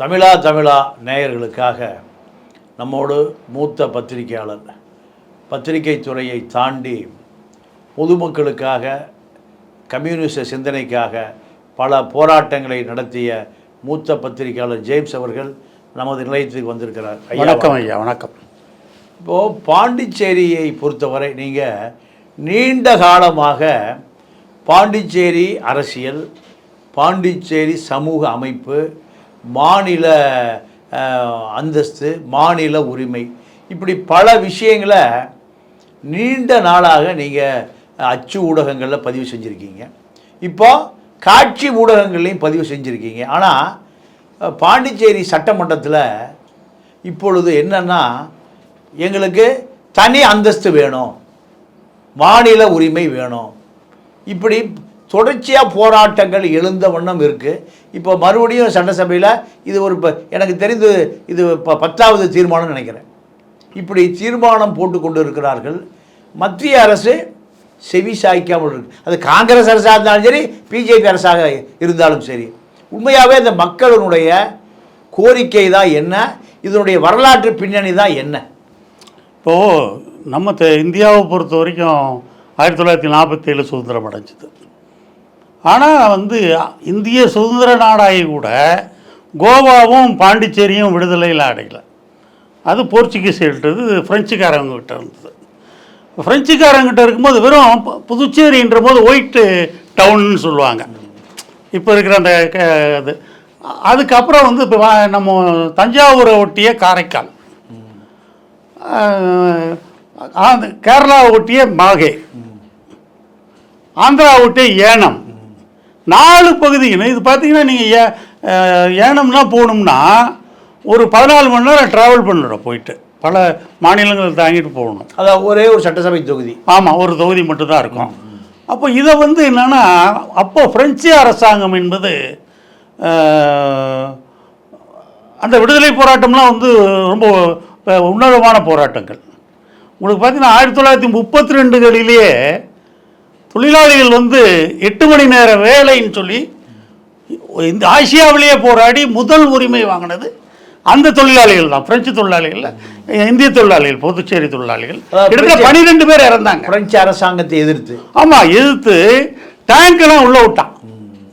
தமிழா தமிழா நேயர்களுக்காக நம்மோடு மூத்த பத்திரிகையாளர் பத்திரிகை துறையை தாண்டி பொதுமக்களுக்காக கம்யூனிஸ்ட சிந்தனைக்காக பல போராட்டங்களை நடத்திய மூத்த பத்திரிகையாளர் ஜேம்ஸ் அவர்கள் நமது நிலையத்துக்கு வந்திருக்கிறார். வணக்கம் ஐயா வணக்கம். இப்போது பாண்டிச்சேரியை பொறுத்தவரை நீங்கள் நீண்ட காலமாக பாண்டிச்சேரி அரசியல் பாண்டிச்சேரி சமூக அமைப்பு மாநில அந்தஸ்து மாநில உரிமை. இப்படி பல விஷயங்களை நீண்ட நாளாக நீங்கள் அச்சு ஊடகங்களில் பதிவு செஞ்சுருக்கீங்க. இப்போ காட்சி ஊடகங்கள்லையும் பதிவு செஞ்சுருக்கீங்க. ஆனால் பாண்டிச்சேரி சட்டமன்றத்தில் இப்பொழுது என்னென்னா எங்களுக்கு தனி அந்தஸ்து வேணும். மாநில உரிமை வேணும். இப்படி தொடர்ச்சியாக போராட்டங்கள் எழுந்த வண்ணம் இருக்குது இப்போ மறுபடியும் சட்டசபையில் இது ஒரு இப்போ எனக்கு தெரிந்து இது ப பத்தாவது தீர்மானம் நினைக்கிறேன். இப்படி தீர்மானம் போட்டு கொண்டு இருக்கிறார்கள் மத்திய அரசு செவி சாய்க்காமல் இருக்கு. அது காங்கிரஸ் அரசாக இருந்தாலும் சரி பிஜேபி அரசாக இருந்தாலும் சரி. உண்மையாகவே இந்த மக்களினுடைய கோரிக்கை தான் என்ன? இதனுடைய வரலாற்று பின்னணி தான் என்ன? இப்போது நம்ம இந்தியாவை பொறுத்த வரைக்கும் ஆயிரத்தி தொள்ளாயிரத்தி நாற்பத்தேழு சுதந்திரம் அடைஞ்சிது. ஆனால் வந்து இந்திய சுதந்திர நாடாகி கூட கோவாவும் பாண்டிச்சேரியும் விடுதலையில் அடையல. அது போர்ச்சுகீஸ் இருந்தது ஃப்ரெஞ்சுக்காரங்க கிட்ட இருந்தது. ஃப்ரெஞ்சுக்காரங்கிட்ட இருக்கும்போது வெறும் புதுச்சேரின்ற போது ஒயிட்டு டவுன்னு சொல்லுவாங்க. இப்போ இருக்கிற அந்த க- இது அதுக்கப்புறம் வந்து இப்போ நம்ம தஞ்சாவூரை ஒட்டிய காரைக்கால். கேரளாவை ஆந்த- ஒட்டிய மாகே. ஆந்திரா ஒட்டிய ஏனம். நாலு பகுதிகள் இது பார்த்தீங்கன்னா நீங்கள் ஏ ஆஹ், ஏனம்லாம் போகணும்னா ஒரு பதினாலு மணி நேரம் ட்ராவல் பண்ணிடும் போயிட்டு. பல மாநிலங்கள் தாங்கிட்டு போகணும். அதான் ஒரே ஒரு சட்டசபை தொகுதி. ஆமாம் ஒரு தொகுதி மட்டும்தான் இருக்கும். அப்போ இதை வந்து என்னென்னா அப்போ பிரெஞ்சு அரசாங்கம் என்பது அந்த விடுதலை போராட்டம்லாம் வந்து ரொம்ப உன்னதமான போராட்டங்கள். உங்களுக்கு பார்த்தீங்கன்னா ஆயிரத்தி தொள்ளாயிரத்தி முப்பத்தி ரெண்டுகளிலேயே தொழிலாளிகள் வந்து எட்டு மணி நேர வேலைன்னு சொல்லி இந்த ஆசியாவிலேயே போராடி முதல் உரிமை வாங்கினது அந்த தொழிலாளிகள் தான். பிரெஞ்சு தொழிலாளிகள் இந்திய தொழிலாளிகள் புதுச்சேரி தொழிலாளிகள். கிட்டத்தட்ட பனிரெண்டு பேர் இறந்தாங்க. பிரெஞ்சு அரசாங்கத்தை எதிர்த்து. ஆமா எதிர்த்து டேங்க்லாம் உள்ள விட்டான்.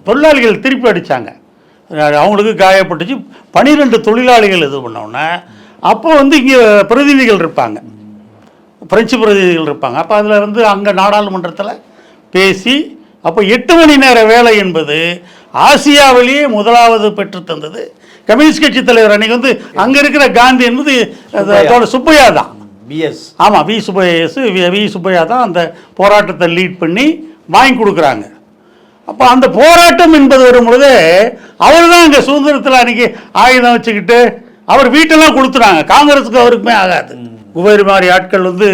தொழிலாளிகள் திருப்பி அடிச்சாங்க. அஹ் அவங்களுக்கு காயப்பட்டுச்சு. பனிரெண்டு தொழிலாளிகள் இது பண்ணோன்னே அப்போ வந்து இங்கே பிரதிநிதிகள் இருப்பாங்க. பிரெஞ்சு பிரதிநிதிகள் இருப்பாங்க. அப்போ அதில் வந்து அங்கே நாடாளுமன்றத்தில் பேசி அப்போ எட்டு மணி நேர வேலை என்பது ஆசியாவிலேயே முதலாவது பெற்று தந்தது. கம்யூனிஸ்ட் கட்சி தலைவர் அன்னைக்கு வந்து அங்கே இருக்கிற காந்தி என்பது அது அதோட சுப்பையா தான். பிஎஸ் ஆமாம் வி சுப்பையஸ் வி சுப்பையா தான் அந்த போராட்டத்தை லீட் பண்ணி வாங்கி கொடுக்குறாங்க. அப்போ அந்த போராட்டம் என்பது வரும் பொழுது அவர் தான் இங்கே சுதந்திரத்தில் அன்னைக்கு ஆயுதம் வச்சுக்கிட்டு அவர் வீட்டெல்லாம் கொளுத்துறாங்க காங்கிரஸுக்கு அவருக்குமே ஆகாது. குபேர் மாதிரி ஆட்கள் வந்து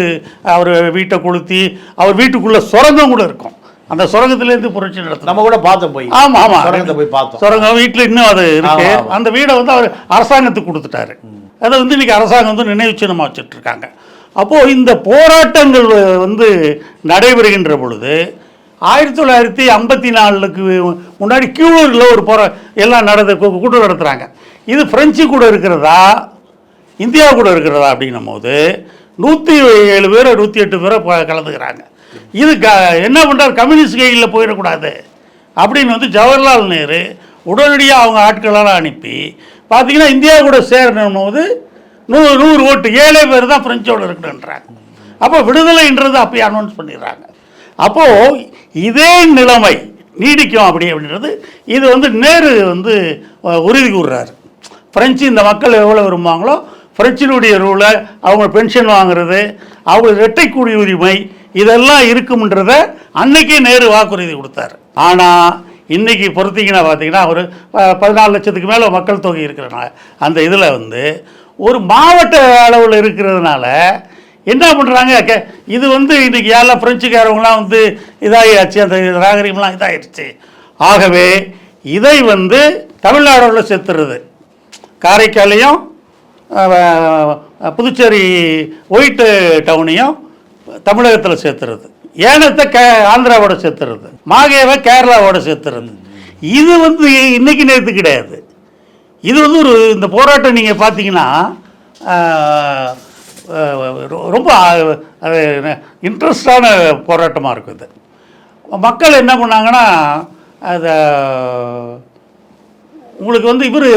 அவர் வீட்டை கொளுத்தி அவர் வீட்டுக்குள்ளே சுரங்கம் கூட இருக்கும். அந்த சுரங்கத்திலேருந்து புரட்சி நடத்தணும் நம்ம கூட பார்த்தோம் போய். ஆமா ஆமா. சுரங்கத்தை போய் பார்த்தோம். சுரங்கம் வீட்டில் இன்னும் அது இருக்கு. அந்த வீடை வந்து அவர் அரசாங்கத்துக்கு கொடுத்துட்டாரு. அதை வந்து இன்னைக்கு அரசாங்கம் வந்து நினைவு சின்னமாக வச்சுட்டு இருக்காங்க அப்போ இந்த போராட்டங்கள் வந்து நடைபெறுகின்ற பொழுது ஆயிரத்தி தொள்ளாயிரத்தி ஐம்பத்தி நாலுக்கு முன்னாடி கியூலூரில் ஒரு போரா எல்லாம் நடந்த கூட்டம் நடத்துகிறாங்க இது பிரெஞ்சு கூட இருக்கிறதா? இந்தியா கூட இருக்கிறதா அப்படின்னும் போது நூற்றி ஏழு பேரை நூற்றி எட்டு பேரை கலந்துக்கிறாங்க. இது க என்ன பண்ணுறாரு கம்யூனிஸ்ட் கையில் போயிடக்கூடாது. அப்படின்னு வந்து ஜவஹர்லால் நேரு உடனடியாக அவங்க ஆட்களெல்லாம் அனுப்பி பார்த்தீங்கன்னா இந்தியா கூட சேரணும் போது நூறு நூறு ஓட்டு ஏழே பேர் தான் ஃப்ரெஞ்சோடு இருக்கணுன்றாங்க அப்போ விடுதலைன்றது அப்பயே அனௌன்ஸ் பண்ணிடுறாங்க. அப்போது இதே நிலைமை நீடிக்கும் அப்படி அப்படின்றது இது வந்து நேரு வந்து உறுதி கூறுறாரு. ஃப்ரெஞ்சு இந்த மக்கள் எவ்வளோ விரும்புவாங்களோ பிரெஞ்சினுடைய ரூலை அவங்க பென்ஷன் வாங்குறது அவங்க இரட்டை உரிமை இதெல்லாம் இருக்கும்ன்றத அன்னைக்கே நேரு வாக்குறுதி கொடுத்தாரு. ஆனால் இன்றைக்கி பொறுத்தீங்கன்னா பார்த்தீங்கன்னா ஒரு ப- பதினாலு லட்சத்துக்கு மேலே மக்கள் தொகை இருக்கிறனால அந்த இதில் வந்து ஒரு மாவட்ட அளவில் இருக்கிறதுனால என்ன பண்ணுறாங்க கே இது வந்து இன்றைக்கி யாரெல்லாம் பிரெஞ்சுக்காரவங்களாம் வந்து இதாகியாச்சு அந்த நாகரிகம்லாம் இதாகிடுச்சு ஆகவே இதை வந்து தமிழ்நாடோட செத்துறது காரைக்காலையும் புதுச்சேரி ஒயிட்டு டவுனையும் தமிழகத்தில் சேர்த்துறது. ஏனத்தை கே ஆந்திராவோட சேர்த்துறது. மாகேவை கேரளாவோட சேர்த்துறது. இது வந்து இன்னைக்கு நேற்று கிடையாது. இது வந்து ஒரு இந்த போராட்டம் நீங்கள் பார்த்தீங்கன்னா ரொம்ப இன்ட்ரெஸ்டான போராட்டமாக இருக்கும் இது. மக்கள் என்ன பண்ணாங்கன்னா அதை உங்களுக்கு வந்து இவர்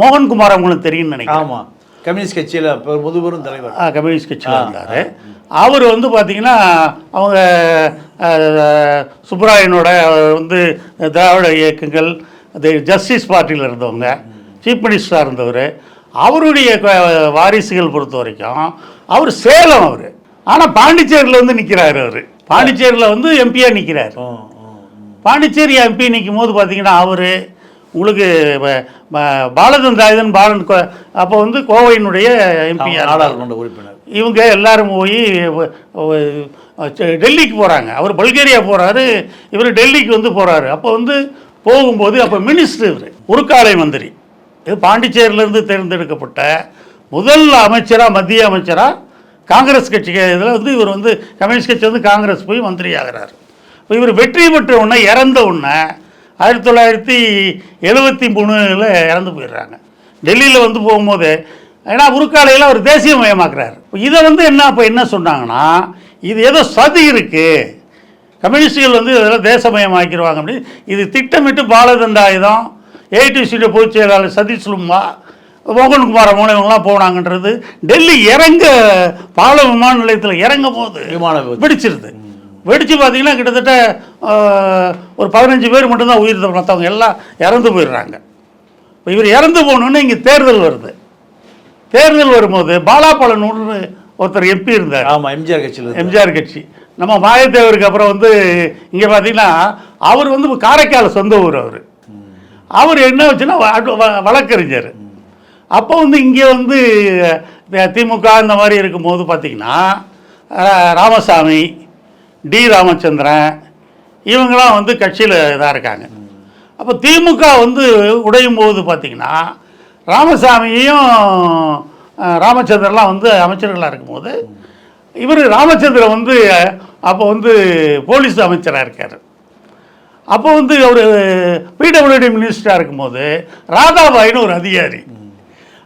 மோகன்குமார் அவங்களுக்கு தெரியும்னு நினைக்கிறேன். ஆமாம் கம்யூனிஸ்ட் கட்சியில் முதுபெரும் தலைவர். ஆ, கம்யூனிஸ்ட் கட்சியில் இருந்தார். அவர் வந்து பார்த்தீங்கன்னா அவங்க சுப்பராயனோட வந்து திராவிட இயக்கங்கள் ஜஸ்டிஸ் பார்ட்டியில் இருந்தவங்க சீஃப் மினிஸ்டராக இருந்தவர். அவருடைய வாரிசுகள் பொறுத்த வரைக்கும் அவர் சேலம் அவர். ஆனால் பாண்டிச்சேரியில் வந்து நிற்கிறாரு அவர். பாண்டிச்சேரியில் வந்து எம்பியாக நிற்கிறார். பாண்டிச்சேரி எம்பி நிற்கும் போது பார்த்தீங்கன்னா அவர் உங்களுக்கு ப- ப- பாலச்சந்திராயுதன் பாலன் கோ- அப்போ வந்து கோவையினுடைய எம்பி நாடாளுமன்ற உறுப்பினர். இவங்க எல்லாரும் போய் டெல்லிக்கு போகிறாங்க அவர் பல்கேரியா போகிறாரு இவர் டெல்லிக்கு வந்து போகிறாரு அப்போ வந்து போகும்போது அப்போ மினிஸ்டர் இவர் உருக்காலை மந்திரி. இது பாண்டிச்சேரியிலேருந்து தேர்ந்தெடுக்கப்பட்ட முதல் அமைச்சராக மத்திய அமைச்சராக காங்கிரஸ் கட்சி இதில் வந்து இவர் வந்து கம்யூனிஸ்ட் கட்சி வந்து காங்கிரஸ் போய் மந்திரி ஆகிறார் இப்போ இவர் வெற்றி பெற்ற உடனே இறந்த உடனே ஆயிரத்தி தொள்ளாயிரத்தி எழுபத்தி மூணில் இறந்து போயிடுறாங்க. டெல்லியில் வந்து போகும்போது ஏன்னா உருக்காலையில் அவர் தேசியமயமாக்குறாரு இப்போ இதை வந்து என்ன இப்போ என்ன சொன்னாங்கன்னா இது ஏதோ சதி இருக்குது கம்யூனிஸ்டுகள் வந்து இதெல்லாம் தேசமயமாக்கிடுவாங்க அப்படி இது திட்டமிட்டு பாலதண்டாயுதம் ஏடிசியுடைய பொதுச் செயலாளர் சதீஷ் லும்மா மோகன்குமார் மூலவங்களாம் போனாங்கன்றது டெல்லி இறங்க பால விமான நிலையத்தில் இறங்கும் போது விமான விபத்து. வெடிச்சு பார்த்தீங்கன்னா கிட்டத்தட்ட ஒரு பதினஞ்சு பேர் மட்டும்தான் உயிர் மற்றவங்க எல்லாம் இறந்து போயிடுறாங்க. இப்போ இவர் இறந்து போகணுன்னு இங்கே தேர்தல் வருது. தேர்தல் வரும்போது பாலாபலனூர்னு ஒருத்தர் எம்பி இருந்தார். ஆமாம் எம்ஜிஆர் கட்சியில் எம்ஜிஆர் கட்சி. நம்ம மாயத்தேவருக்கு அப்புறம் வந்து இங்கே பார்த்தீங்கன்னா அவர் வந்து காரைக்கால் சொந்த ஊர் அவர். அவர் என்ன வச்சுன்னா வழக்கறிஞர். அப்போ வந்து இங்கே வந்து திமுக இந்த மாதிரி இருக்கும்போது பார்த்தீங்கன்னா ராமசாமி டி ராமச்சந்திரன் இவங்கெல்லாம் வந்து கட்சியில் இதாக இருக்காங்க. அப்போ திமுக வந்து உடையும் போது பார்த்தீங்கன்னா ராமசாமியும் ராமச்சந்திரன்லாம் வந்து அமைச்சர்களாக இருக்கும்போது இவர் ராமச்சந்திரன் வந்து அப்போ வந்து போலீஸ் அமைச்சராக இருக்கார். அப்போ வந்து அவர் பிடபிள்யூடி மினிஸ்டராக இருக்கும்போது ராதாபாயின்னு ஒரு அதிகாரி.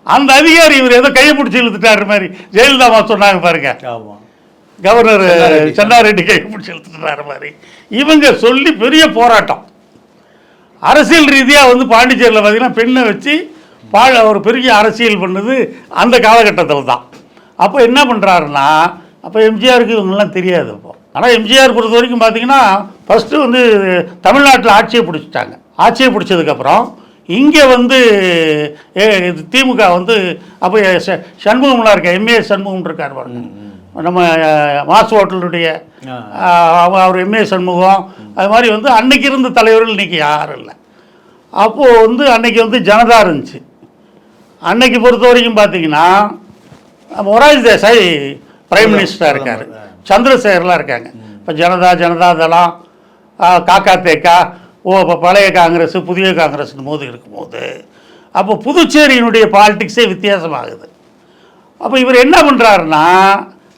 அந்த அதிகாரி இவர் ஏதோ கையை பிடிச்சி இழுத்துட்டாரு மாதிரி ஜெயலலிதா சொன்னாங்க பாருங்க. ஆமாம் கவர்னர் சென்னாரெட்டி. சென்னாரெட்டி கையை பிடிச்சி இழுத்துட்டாரு மாதிரி இவங்க சொல்லி பெரிய போராட்டம். அரசியல் ரீதியாக வந்து பாண்டிச்சேரியில் பார்த்தீங்கன்னா பெண்ணை வச்சு பா ஒரு பெரிய அரசியல் பண்ணது அந்த காலகட்டத்தில் தான் அப்போ என்ன பண்ணுறாருன்னா அப்போ எம்ஜிஆருக்கு இவங்கெல்லாம் தெரியாது அப்போ. ஆனால் எம்ஜிஆர் பொறுத்த வரைக்கும் பார்த்தீங்கன்னா ஃபஸ்ட்டு வந்து தமிழ்நாட்டில் ஆட்சியை பிடிச்சிட்டாங்க. ஆட்சியை பிடிச்சதுக்கப்புறம் இங்கே வந்து திமுக வந்து அப்போ சண்முகம்லாம் இருக்க? எம்ஏ சண்முகம் இருக்கார் பாருங்க. நம்ம மாசு ஹோட்டலுடைய அவர் எம்ஏ சண்முகம். அது மாதிரி வந்து அன்னைக்கு இருந்த தலைவர்கள் இன்னைக்கு யாரும் இல்லை. அப்போது வந்து அன்னைக்கு வந்து ஜனதா இருந்துச்சு. அன்னைக்கு பொறுத்த வரைக்கும் பார்த்தீங்கன்னா மொராஜ் தேசாய் பிரைம் மினிஸ்டராக இருக்கார். சந்திரசேகர்லாம் இருக்காங்க. இப்போ ஜனதா ஜனதா தளம் காக்கா தேக்கா ஓ இப்போ பழைய காங்கிரஸ் புதிய காங்கிரஸ்னு போது இருக்கும்போது அப்போ புதுச்சேரியினுடைய பாலிடிக்ஸே வித்தியாசமாகுது. அப்போ இவர் என்ன பண்ணுறாருன்னா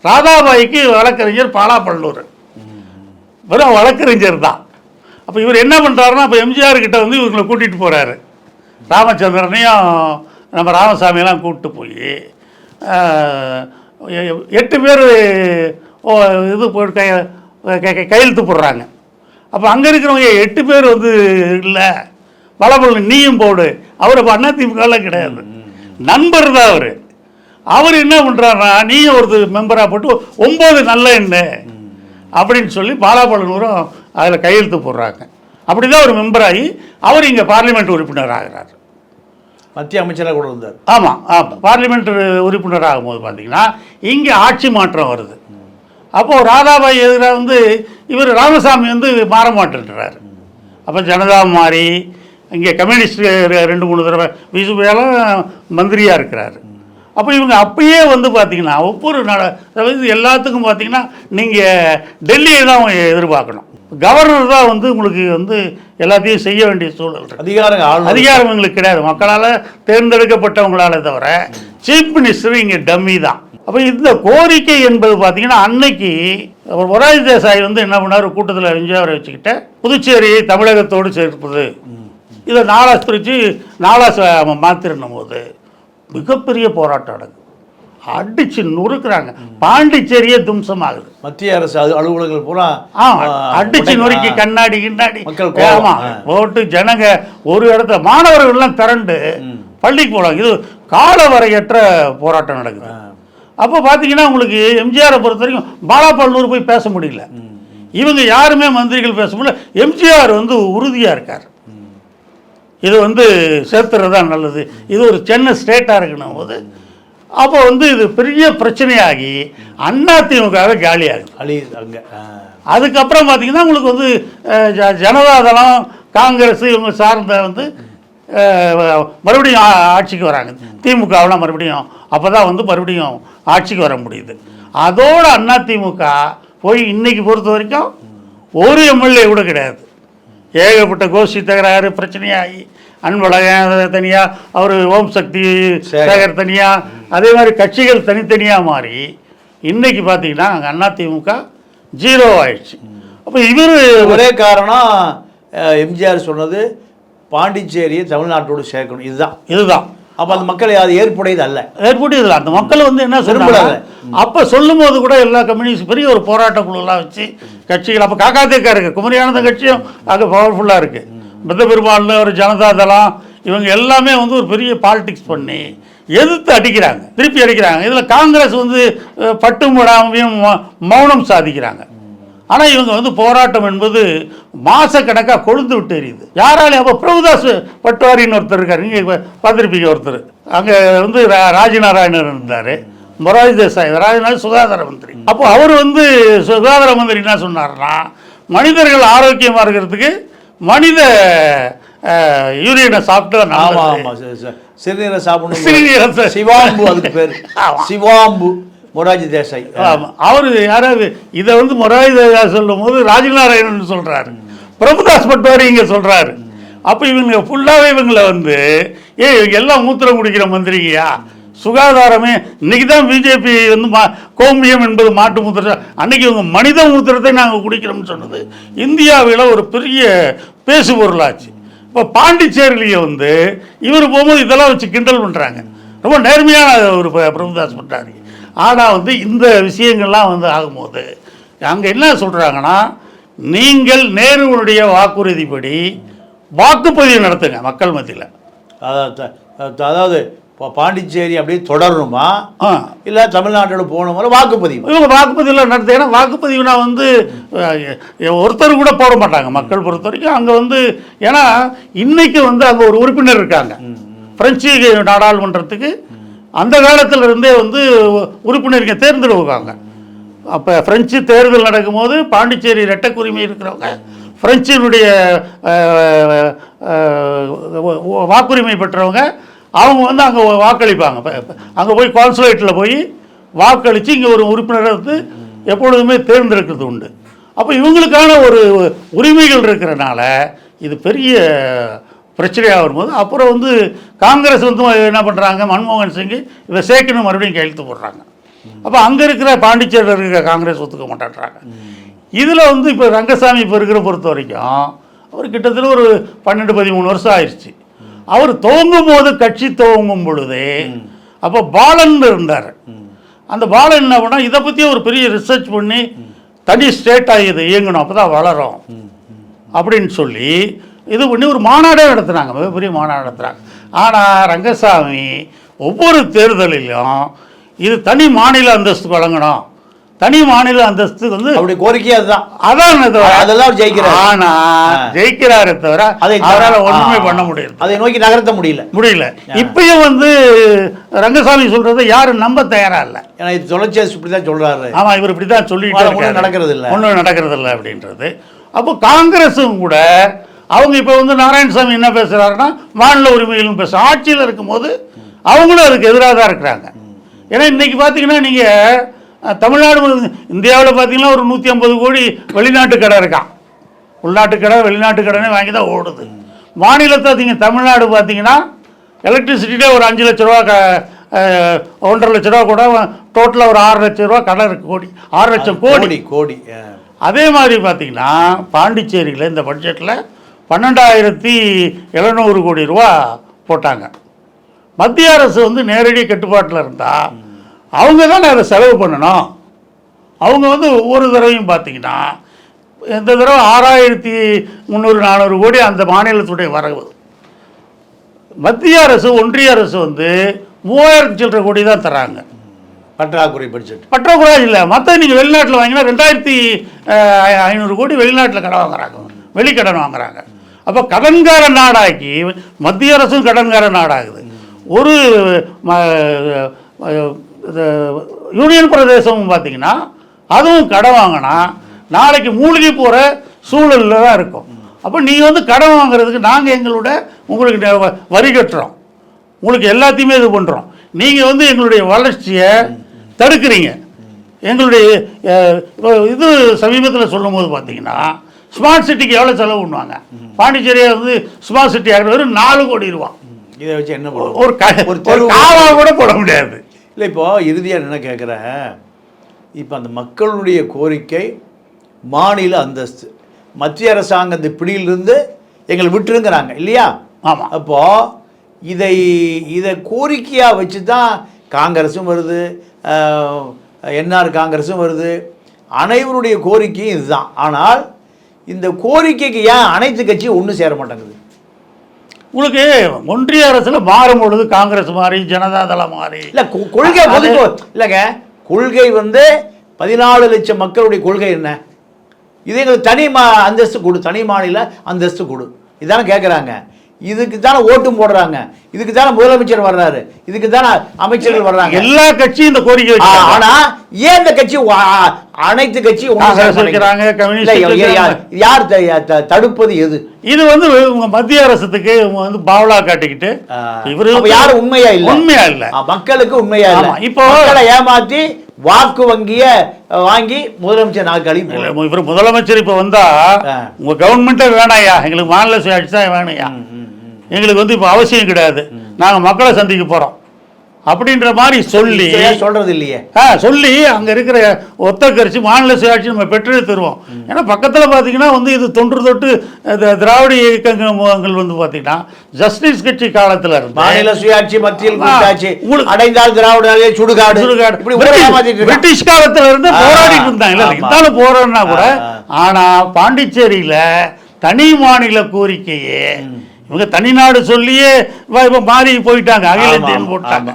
ராதாபாய்க்கு வழக்கறிஞர் பாலாப்பள்ளூர் வெறும் வழக்கறிஞர் தான். அப்போ இவர் என்ன பண்ணுறாருன்னா அப்போ எம்ஜிஆர் கிட்ட வந்து இவங்களை கூட்டிகிட்டு போகிறாரு ராமச்சந்திரனையும் நம்ம ராமசாமியெல்லாம் கூப்பிட்டு போய் எட்டு பேர் ஓ இது போட்டு கை கையெழுத்து போடுறாங்க. அப்போ அங்கே இருக்கிறவங்க எட்டு பேர் வந்து இல்லை வளபல் நீயும் போடு. அவர் அண்ணா அதிமுகலாம் கிடையாது. நண்பர் தான் அவர். அவர் என்ன பண்ணுறாருன்னா நீயும் ஒரு மெம்பராக போட்டு ஒம்பது நல்ல எண்ணெய் அப்படின்னு சொல்லி பாலாபலனூரும் அதில் கையெழுத்து போடுறாங்க. அப்படி தான் ஒரு மெம்பராகி அவர் இங்கே பார்லிமெண்ட் உறுப்பினர் ஆகிறார். மத்திய அமைச்சராக கூட இருந்தார். ஆமாம் ஆமாம் பார்லிமெண்ட் உறுப்பினர் ஆகும்போது பார்த்தீங்கன்னா இங்கே ஆட்சி மாற்றம் வருது. அப்போது ராதாபாய் எதிராக வந்து இவர் ராமசாமி வந்து மாற மாட்டேன்றார். அப்போ ஜனதா மாறி இங்கே கம்யூனிஸ்ட் ரெண்டு மூணு தடவை விசுவையெல்லாம் மந்திரியாக இருக்கிறாரு. அப்போ இவங்க அப்பயே வந்து பார்த்தீங்கன்னா ஒவ்வொரு நட அதாவது எல்லாத்துக்கும் பார்த்தீங்கன்னா நீங்கள் டெல்லியை தான் எதிர்பார்க்கணும். கவர்னர் தான் வந்து உங்களுக்கு வந்து எல்லாத்தையும் செய்ய வேண்டிய சூழல் இருக்கு. அதிகாரம் எங்களுக்கு கிடையாது. மக்களால் தேர்ந்தெடுக்கப்பட்டவங்களால தவிர சீஃப் மினிஸ்டர் இங்கே டம்மி தான். அப்போ இந்த கோரிக்கை என்பது பார்த்தீங்கன்னா அன்னைக்கு மொராஜி தேசாய் வந்து என்ன பண்ணார்? கூட்டத்தில் எம்ஜிஆரை வச்சுக்கிட்ட புதுச்சேரியை தமிழகத்தோடு சேர்ப்பது. இதை நாலா பிரித்து ச- மாத்திரணும் போது. மிகப்பெரிய போராட்டம் நடக்குது. அடிச்சு நொறுக்குறாங்க. பாண்டிச்சேரியே தும்சமாகுது. மத்திய அரசு அலு- அலுவலகங்கள் பூரா அடிச்சு நொறுக்கி. கண்ணாடி கிண்ணாடி. ஆமா. போட்டு ஜனங்க ஒரு இடத்துல மாணவர்கள்லாம் திரண்டு பள்ளிக்கு போகலாம் இது காலவரையற்ற போராட்டம் நடக்குது. அப்போ பார்த்தீங்கன்னா உங்களுக்கு எம்ஜிஆரை பொறுத்த வரைக்கும் பாலாபல்லூர் போய் பேச முடியல. இவங்க யாருமே மந்திரிகள் பேச முடியல. எம்ஜிஆர் வந்து உறுதியாக இருக்கார். இது வந்து சேர்த்துறது தான் நல்லது. இது ஒரு சின்ன ஸ்டேட்டாக இருக்கணும் போது அப்போ வந்து இது பெரிய பிரச்சனையாகி அதிமுகவே காலியாகுது. அழி அங்க ஆ. அதுக்கப்புறம் பார்த்தீங்கன்னா உங்களுக்கு வந்து ஜ- ஜனதாதளம் காங்கிரஸ் இவங்க சார்ந்த வந்து மறுபடியும் ஆட்சிக்கு வராங்க. திமுகவெலாம் மறுபடியும் அப்போ தான் வந்து மறுபடியும் ஆட்சிக்கு வர முடியுது. அதோட அதிமுக போய் இன்னைக்கு பொறுத்த வரைக்கும் ஒரு எம்எல்ஏ கூட கிடையாது. ஏகப்பட்ட கோஷ்டி தகராறு பிரச்சனையாகி அன்பழகன் தனியாக அவர் ஓம் சக்தி சேகர். தனியாக அதே மாதிரி கட்சிகள் தனித்தனியாக மாறி இன்னைக்கு பார்த்தீங்கன்னா அங்கே அதிமுக ஜீரோ ஆயிடுச்சு. அப்போ இவர் ஒரே காரணம் எம்ஜிஆர் சொன்னது பாண்டிச்சேரியை தமிழ்நாட்டோடு சேர்க்கணும். இதுதான். இதுதான். அப்ப அந்த மக்களை அது ஏற்புடையது அல்ல. ஏற்படுதில்ல அந்த மக்கள் வந்து என்ன விரும்புறாங்க. அப்போ சொல்லும்போது கூட எல்லா கம்யூனிஸ்ட் பெரிய ஒரு போராட்ட குழுலாம் வச்சு கட்சிகள் அப்போ காக்காத்தேக்கா இருக்கு. குமரியானந்த கட்சியும் அங்கே பவர்ஃபுல்லாக இருக்கு. புத்த பெருமாள்னு ஒரு ஜனதாதளம் இவங்க எல்லாமே வந்து ஒரு பெரிய பாலிடிக்ஸ் பண்ணி எதிர்த்து அடிக்கிறாங்க. திருப்பி அடிக்கிறாங்க. இதில் காங்கிரஸ் வந்து அஹ், பட்டும் படாமையும் மௌ- மௌனம் சாதிக்கிறாங்க. ஆனால் இவங்க வந்து போராட்டம் என்பது மாசக்கணக்காக கொழுந்து விட்டு எரியுது யாராலையும் அப்போ பிரபுதாஸ் பட்வாரின்னு ஒருத்தர் இருக்கார். நீங்கள் பார்த்துருப்பீங்க ஒருத்தர். அங்கே வந்து ரா- ராஜநாராயணன் இருந்தார். மொராஜி தேசாய் ராஜநாத் சுகாதார மந்திரி. அப்போ அவர் வந்து சுகாதார மந்திரி என்ன சொன்னார்னா மனிதர்கள் ஆரோக்கியமாக இருக்கிறதுக்கு மனித யூரியனை சாப்பிட்டு தான் ஆமா நல்லது. ஆமா. சரி, சரி. சிறுநீரை சாப்பிடணும். சிறுநீரத்தை சிவாம்பு அதுக்கு பேர். சிவாம்பு. மொராஜி தேசாய். ஆமாம் அவர் யாராவது இதை வந்து மொராஜி தேசாய் சொல்லும் போது ராஜநாராயணன் சொல்கிறாரு பிரபுதாஸ் பட்டோரி இங்கே சொல்கிறாரு அப்போ இவங்க ஃபுல்லாகவே இவங்களை வந்து ஏ இவங்க எல்லாம் மூத்திரம் குடிக்கிற மந்திரிங்கயா சுகாதாரமே இன்னைக்கு தான் பிஜேபி வந்து மா கோமியம் என்பது மாட்டு மூத்திரம். அன்னைக்கு இவங்க மனித மூத்திரத்தை நாங்கள் குடிக்கிறோம்னு சொன்னது. இந்தியாவில் ஒரு பெரிய பேசு பொருளாச்சு இப்போ பாண்டிச்சேரியிலேயே வந்து இவர் போகும்போது இதெல்லாம் வச்சு கிண்டல் பண்ணுறாங்க ரொம்ப நேர்மையான ஒரு ப- பிரபுதாஸ் பட்டாரி ஆனால் வந்து இந்த விஷயங்கள்லாம் வந்து ஆகும்போது அங்கே என்ன சொல்கிறாங்கன்னா நீங்கள் நேருவனுடைய வாக்குறுதிப்படி வாக்குப்பதிவு நடத்துங்க மக்கள் மத்தியில். அதாவது இப்போ பாண்டிச்சேரி அப்படியே தொடரணுமா? இல்லை தமிழ்நாட்டோட போகணுமா? வாக்குப்பதிவு? இவங்க வாக்குப்பதிவில் நடத்து ஏன்னா வாக்குப்பதிவுனா வந்து ஒருத்தர் கூட போட மாட்டாங்க. மக்கள் பொறுத்த வரைக்கும் அங்கே வந்து ஏன்னா இன்னைக்கு வந்து அங்கே ஒரு உறுப்பினர் இருக்காங்க. பிரெஞ்சு நாடாளுமன்றத்துக்கு அந்த காலத்தில் இருந்தே வந்து உறுப்பினருங்க தேர்ந்தெடுவாங்க அப்போ பிரெஞ்சு தேர்தல் நடக்கும்போது பாண்டிச்சேரி ரெட்டக்குரிமை இருக்கிறவங்க பிரெஞ்சினுடைய வாக்குரிமை பெற்றவங்க அவங்க வந்து அங்கே வாக்களிப்பாங்க. அங்கே போய் கான்சுலேட்டில் போய் வாக்களித்து இங்கே ஒரு உறுப்பினரை வந்து எப்பொழுதுமே தேர்ந்தெடுக்கிறது உண்டு. அப்போ இவங்களுக்கான ஒரு உரிமைகள் இருக்கிறனால இது பெரிய பிரச்சனையாக வரும்போது அப்புறம் வந்து காங்கிரஸ் வந்து என்ன பண்ணுறாங்க மன்மோகன் சிங் இதை சேர்க்கணும் மறுபடியும் கையெழுத்து போடுறாங்க. அப்போ அங்கே இருக்கிற பாண்டிச்சேரியில் இருக்கிற காங்கிரஸ் ஒத்துக்க மாட்டேன்றாங்க. இதில் வந்து இப்போ ரங்கசாமி இப்போ இருக்கிற பொறுத்த வரைக்கும் அவர் கிட்டத்தட்ட ஒரு பன்னெண்டு பதிமூணு வருஷம் ஆயிடுச்சு அவர் துவங்கும் போது கட்சி துவங்கும் பொழுது அப்போ பாலன் இருந்தார். அந்த பாலன் என்ன பண்ணால் இதை பற்றி ஒரு பெரிய ரிசர்ச் பண்ணி தனி ஸ்டேட்டாக இது இயங்கணும் அப்போ தான் வளரும். அப்படின்னு சொல்லி இது பண்ணி ஒரு மாநாடே நடத்துனாங்க. மிகப்பெரிய மாநாடு நடத்துனாங்க. ஆனால் ரங்கசாமி ஒவ்வொரு தேர்தலிலும் இது தனி மாநில அந்தஸ்து வழங்கணும். தனி மாநில அந்தஸ்து வந்து அவருடைய கோரிக்கை அதுதான். அதான் தவிர அதெல்லாம் ஜெயிக்கிறார். ஆனா ஜெயிக்கிறாரே தவிர அதை அவரால் ஆ. பண்ண முடியல. அதை நோக்கி நகர்த்த முடியல. முடியல. இப்பயும் வந்து ரங்கசாமி சொல்றதை யாரும் நம்ப தயாரா இல்லை. ஏன்னா இது தொடர்ச்சியா இப்படி தான் சொல்றாரு. ஆமா இவர் இப்படி தான் சொல்லிட்டு நடக்கிறது இல்ல. ஒன்றும் நடக்கிறது இல்லை அப்படின்றது. அப்போ காங்கிரஸும் கூட அவங்க இப்போ வந்து நாராயணசாமி என்ன பேசுறாருன்னா மாநில உரிமைகள்னு பேச ஆட்சியில் இருக்கும்போது அவங்களும் அதுக்கு எதிராக தான் இருக்கிறாங்க. ஏன்னா இன்னைக்கு பார்த்தீங்கன்னா நீங்கள் தமிழ்நாடு இந்தியாவில் பார்த்தீங்கன்னா ஒரு நூற்றி ஐம்பது கோடி வெளிநாட்டு கடை இருக்கான் உள்நாட்டு கடை வெளிநாட்டு கடனே வாங்கி தான் ஓடுது. மாநிலத்தை நீங்கள் தமிழ்நாடு பார்த்தீங்கன்னா எலக்ட்ரிசிட்டிலே ஒரு அஞ்சு லட்ச ரூபா க ஒன்றரை லட்ச ரூபா கூட டோட்டலாக ஒரு ஆறு லட்ச ரூபா கடை இருக்கு கோடி. ஆறு லட்சம் கோடி. கோடி. அதே மாதிரி பார்த்தீங்கன்னா பாண்டிச்சேரியில் இந்த பட்ஜெட்டில் பன்னெண்டாயிரத்தி எழுநூறு கோடி ரூபா போட்டாங்க. மத்திய அரசு வந்து நேரடி கட்டுப்பாட்டில் இருந்தால் அவங்க தானே அதை செலவு பண்ணணும். அவங்க வந்து ஒவ்வொரு தடவையும் பார்த்தீங்கன்னா இந்த தடவை ஆறாயிரத்தி முந்நூறு நானூறு கோடி அந்த மாநிலத்துடைய வரவு. மத்திய அரசு ஒன்றிய அரசு வந்து மூவாயிரத்தி சில்லற கோடி தான் தராங்க. பற்றாக்குறை பட்ஜெட். பற்றாக்குறை இல்லை. மற்ற நீங்கள் வெளிநாட்டில் வாங்கினா ரெண்டாயிரத்தி ஐநூறு கோடி வெளிநாட்டில் கடன் வாங்குறாங்க. வெளிக்கடன் வாங்குறாங்க. அப்போ கடன்கார நாடாக்கி மத்திய அரசும் கடன்கார நாடாகுது. ஒரு ம- யூனியன் பிரதேசமும் பார்த்தீங்கன்னா அதுவும் கடன் வாங்கினா நாளைக்கு மூழ்கி போகிற சூழலில் தான் இருக்கும். அப்போ நீங்கள் வந்து கடன் வாங்குறதுக்கு நாங்கள் எங்களோட உங்களுக்கு வரி கட்டுறோம். உங்களுக்கு எல்லாத்தையுமே இது பண்ணுறோம் நீங்கள் வந்து எங்களுடைய வளர்ச்சியை தடுக்கிறீங்க. எங்களுடைய இது சமீபத்தில் சொல்லும்போது பார்த்தீங்கன்னா ஸ்மார்ட் சிட்டிக்கு எவ்வளோ செலவு பண்ணுவாங்க பாண்டிச்சேரியை வந்து ஸ்மார்ட் சிட்டி ஆகிற வெறும் நாலு கோடி ரூபா. இதை வச்சு என்ன பண்ணுவோம் ஒரு ஒரு காவா கூட போட முடியாது. இல்லை இப்போ இறுதியாக என்ன கேட்குறேன் இப்போ அந்த மக்களுடைய கோரிக்கை மாநில அந்தஸ்து. மத்திய அரசாங்கத்து பிடியிலிருந்து எங்களை விட்டுருங்கிறாங்க இல்லையா? ஆமாம் அப்போ இதை இதை கோரிக்கையாக வச்சு தான் காங்கிரஸும் வருது என்ஆர் காங்கிரஸும் வருது. அனைவருடைய கோரிக்கையும் இதுதான். ஆனால் இந்த கோரிக்கைக்கு ஏன் அனைத்து கட்சியும் ஒன்று சேர மாட்டேங்குது? உங்களுக்கு ஒன்றிய அரசில் மாறும் பொழுது காங்கிரஸ் மாறி ஜனதாதளம் மாறி. இல்ல கொள்கை இல்லைங்க கொள்கை வந்து பதினாலு லட்சம் மக்களுடைய கொள்கை என்ன? இது எங்களுக்கு தனி மா அந்தஸ்து கொடு தனி மாநில அந்தஸ்து கொடு. இதானே கேட்குறாங்க இதுக்கு தானே ஓட்டும் போடுறாங்க. இதுக்கு தானே முதலமைச்சர் வர்றாரு. இதுக்கு தானே அமைச்சர்கள் வர்றாங்க. எல்லா கட்சியும் இந்த கோரிக்கை ஆனா ஏன் இந்த கட்சி அனைத்து கட்சியும். யார் தடுப்பது எது? இது வந்து உங்க மத்திய அரசுக்கு இவங்க வந்து பாவலா காட்டிக்கிட்டு இவரு யாரும் உண்மையா இல்ல? உண்மையா இல்ல. மக்களுக்கு உண்மையா இல்ல. இப்போ- ஏமாத்தி வாக்கு வங்கிய வாங்கி முதலமைச்சர் நாற்காலி இவர் முதலமைச்சர் இப்ப வந்தா. உங்க கவர்மெண்ட்டே வேணாயா எங்களுக்கு மாநில சுயாட்சி தான் வேணையா எங்களுக்கு வந்து இப்போ அவசியம் கிடையாது. நாங்க மக்களை சந்திக்க போறோம். அப்படின்ற மாதிரி சொல்லி சொல்றது இல்லையே? ஆ சொல்லி அங்கே இருக்கிற ஒத்த கரிசி மாநில சுயாட்சி நம்ம பெற்றே தருவோம். ஏன்னா பக்கத்தில் பார்த்தீங்கன்னா வந்து இது தொன்று தொட்டு திராவிட இயக்கங்கள் வந்து பார்த்தீங்கன்னா ஜஸ்டிஸ் கட்சி காலத்தில் இருந்து மாநில சுயாட்சி மத்தியில் கூட்டாட்சி அடைந்தால் திராவிட சுடுகாடு. சுடுகாடு. பிரிட்டிஷ் காலத்துல இருந்து போராடிட்டு இருந்தாங்க. இல்ல. இருந்தாலும் போராடினா கூட ஆ, ஆனா பாண்டிச்சேரியில தனி மாநில கோரிக்கையே இவங்க தனிநாடு சொல்லியே இப்ப மாறி போயிட்டாங்க. அகில இந்தியன் போட்டாங்க.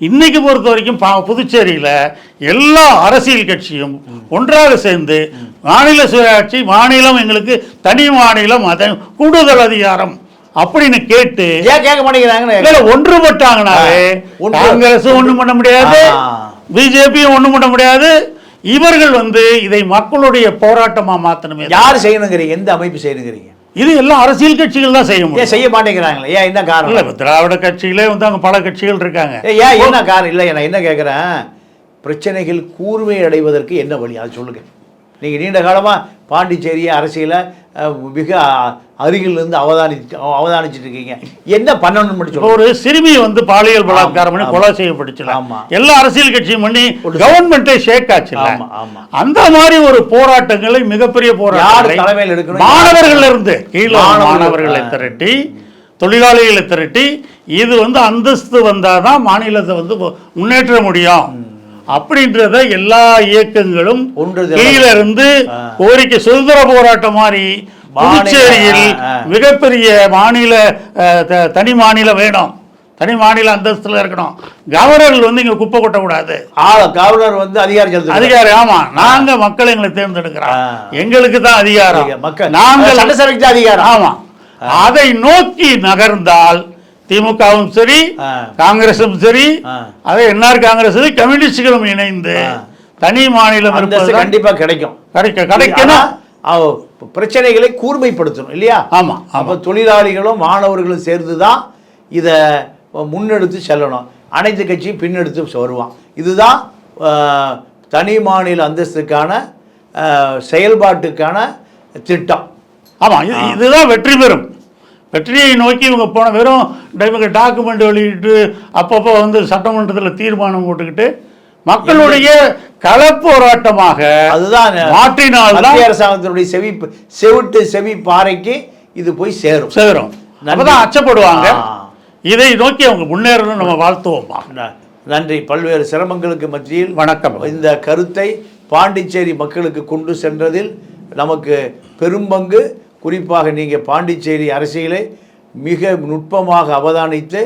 இன்னைக்கு பொறுத்த வரைக்கும் பா- புதுச்சேரியில எல்லா அரசியல் கட்சியும் ஒன்றாக சேர்ந்து மாநில சுயாட்சி மாநிலம் எங்களுக்கு தனி மாநிலம் அதை கூடுதல் அதிகாரம் அப்படின்னு கேட்டு ஏன் கேட்க இல்ல, ஒன்றுபட்டாங்கனாலே காங்கிரஸும் ஒண்ணும் பண்ண முடியாது. பிஜேபியும் ஒண்ணும் பண்ண முடியாது. இவர்கள் வந்து இதை மக்களுடைய போராட்டமா மாத்தணுமே யார் செய்யணுங்கிறீங்க? எந்த அமைப்பு செய்யணுங்கிறீங்க? இது எல்லாம் அரசியல் கட்சிகள் தான் செய்ய முடியும். செய்ய மாட்டேங்கிறாங்களே? ஏன் என்ன இல்ல காரணம் இப்ப திராவிட கட்சியிலே வந்து அங்க பல கட்சிகள் இருக்காங்க. ஏன் என்ன காரணம்? இல்லை நான் என்ன கேட்குறேன் பிரச்சனைகள் கூர்மை அடைவதற்கு என்ன வழி? அதை சொல்லுங்க. நீங்கள் நீண்ட காலமாக பாண்டிச்சேரி அரசியலை மிக அருகிலிருந்து அவதானி அவதானிச்சிட்டு இருக்கீங்க என்ன இப்ப சொல்லுங்க ஒரு சிறுமி வந்து பாலியல் பலாத்காரம் பண்ணி. கொலை செய்யப்பட்டுச்சுல ஆமா. எல்லா அரசியல் கட்சியும் பண்ணி கவர்மெண்ட்டே ஷேக் ஆச்சுல ஆமா, ஆமா. அந்த மாதிரி ஒரு போராட்டங்களை மிகப்பெரிய போராட்டங்களை தலைமையில் எடுக்கணும் மாணவர்கள் இருந்து கீழே மாணவர்கள். திரட்டி தொழிலாளிகளை திரட்டி இது வந்து அந்தஸ்து வந்தாதான் மாநிலத்தை வந்து முன்னேற்ற முடியும் அப்படின்றத எல்லா இயக்கங்களும் கீழே இருந்து. கோரிக்கை சுதந்திர போராட்டம் மாதிரி புதுச்சேரியில். மிகப்பெரிய மாநில தனி மாநிலம் வேணும். தனி மாநில அந்தஸ்துல இருக்கணும். கவர்னர்கள் வந்து இங்க குப்பை கொட்டக்கூடாது. கவர்னர் வந்து அதிகாரம். அதிகாரம் ஆமா. நாங்க மக்கள் எங்களை தேர்ந்தெடுக்கிறோம். எங்களுக்கு தான் அதிகாரம். மக்கள். நாங்கள் சட்டசபைக்கு அதிகாரம். ஆமா. அதை நோக்கி நகர்ந்தால் திமுகவும் சரி. காங்கிரசும் சரி. அதே என்ஆர் காங்கிரஸ் கம்யூனிஸ்டுகளும் இணைந்து. தனி மாநிலம் அந்தஸ்து இருப்பதுதான் கண்டிப்பா கிடைக்கும். கிடைக்க கிடைக்கணும். பிரச்சனைகளை கூர்மைப்படுத்தணும் இல்லையா? ஆமா அப்போ தொழிலாளிகளும் மாணவர்களும் சேர்ந்து தான் இதை முன்னெடுத்து செல்லணும். அனைத்து கட்சியும் பின்னெடுத்து வருவான். இதுதான் தனி மாநில அந்தஸ்துக்கான செயல்பாட்டுக்கான திட்டம். ஆமா இது இதுதான் வெற்றி பெறும். வெற்றியை நோக்கி இவங்க போன வெறும் இவங்க டாக்குமெண்ட் வெளியிட்டு அப்பப்போ வந்து சட்டமன்றத்தில் தீர்மானம் போட்டுக்கிட்டு மக்களுடைய களப்போராட்டமாக அதுதான் மாற்றினால்தான் மத்திய அரசாங்கத்தினுடைய செவி செவிட்டு செவி பாறைக்கு இது போய் சேரும். சேரும். நன்றி. அப்பதான் அச்சப்படுவாங்க. இதை நோக்கி அவங்க முன்னேறணும் நம்ம வாழ்த்துவோமா நன்றி. பல்வேறு சிரமங்களுக்கு மத்தியில் வணக்கம். இந்த கருத்தை பாண்டிச்சேரி மக்களுக்கு கொண்டு சென்றதில் நமக்கு பெரும்பங்கு குறிப்பாக நீங்கள் பாண்டிச்சேரி அரசியலை மிக நுட்பமாக அவதானித்து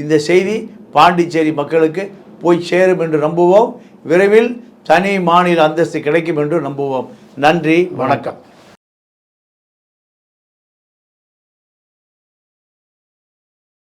இந்த செய்தி பாண்டிச்சேரி மக்களுக்கு போய் சேரும் என்று நம்புவோம். விரைவில் தனி மாநில அந்தஸ்து கிடைக்கும் என்று நம்புவோம். நன்றி வணக்கம்.